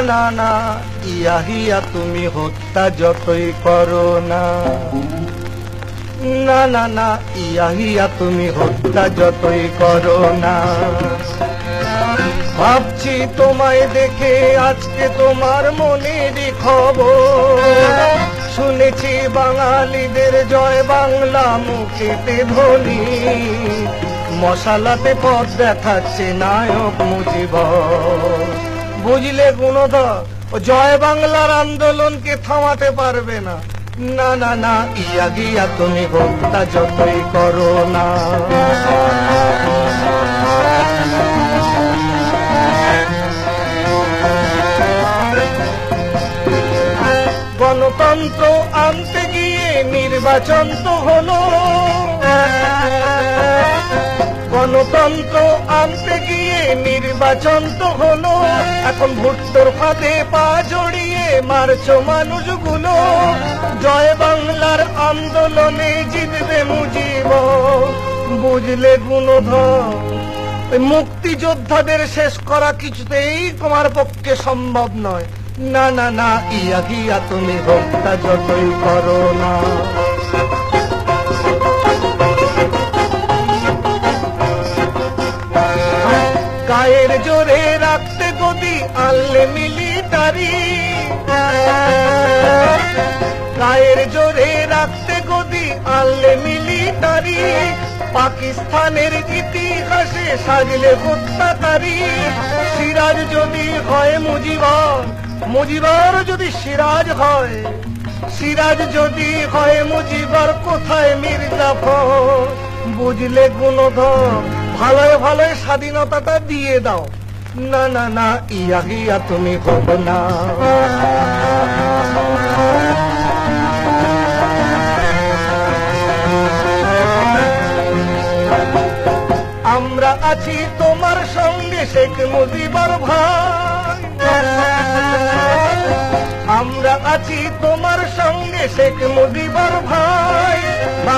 না না, ইয়াহিয়া, তুমি হত্যা যতই করো না। না না না, ইয়াহিয়া, তুমি হত্যা যতই করো না। ভাবছি তোমায় দেখে আজকে তোমার মনেরই খবর। শুনেছি বাঙালিদের জয় বাংলা মুখেতে ধ্বনি। মশালাতে পথ দেখাচ্ছে নায়ক মুজিব বুঝলে গুণধর, ও জয় বাংলার আন্দোলনকে থামাতে পারবে না। না না না, ইয়া গিয়া তুমি হত্যা যতই করো না। গণতন্ত্র আনতে গিয়ে নির্বাচন তো হলো। গণতন্ত্র আনতে গিয়ে নির্বাচন তো হলো। এখন ভুট্টোর ফাঁদে পা জড়িয়ে মারছো মানুষগুলো। জয় বাংলার আন্দোলনে জিতবে মুজিব। বুঝলে গুণধর মুক্তিযোদ্ধাদের শেষ করা কিছুতেই তোমার পক্ষে সম্ভব নয়। না না না, ইয়া, গিয়া তুমি হত্যা যতই করো না। গায়ের জোরে রাখতে গদি আনলে মিলিটারি। গায়ের জোরে রাখতে গদি আনলে মিলিটারি। পাকিস্তানের ইতিহাসে সাজলে হত্যাকারী। সিরাজ যদি হয় মুজিবর মুজিবর যদি সিরাজ হয়। সিরাজ যদি হয় মুজিবর, কোথায় মির্জাফর বুঝলে গুণধর, ভালোয় ভালোয় স্বাধীনতাটা দিয়ে দাও। না না না, ইয়া গিয়া তুমি হব না। আমরা আছি তোমার সঙ্গে শেখ মুজিবর ভাই। আমরা আছি তোমার সঙ্গে শেখ মুজিবর ভাই।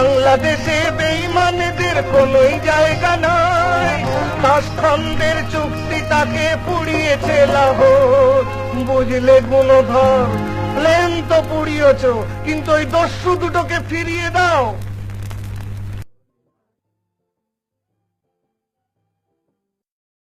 বাংলাদেশে বেইমানদের কোনোই জায়গা নাই। তাসখন্দের চুক্তি তাকে পুড়িয়েছে লাহো বুঝলে গুণধর প্লেন তো পুড়িয়েছ, কিন্তু ওই দস্যু দুটোকে ফিরিয়ে দাও।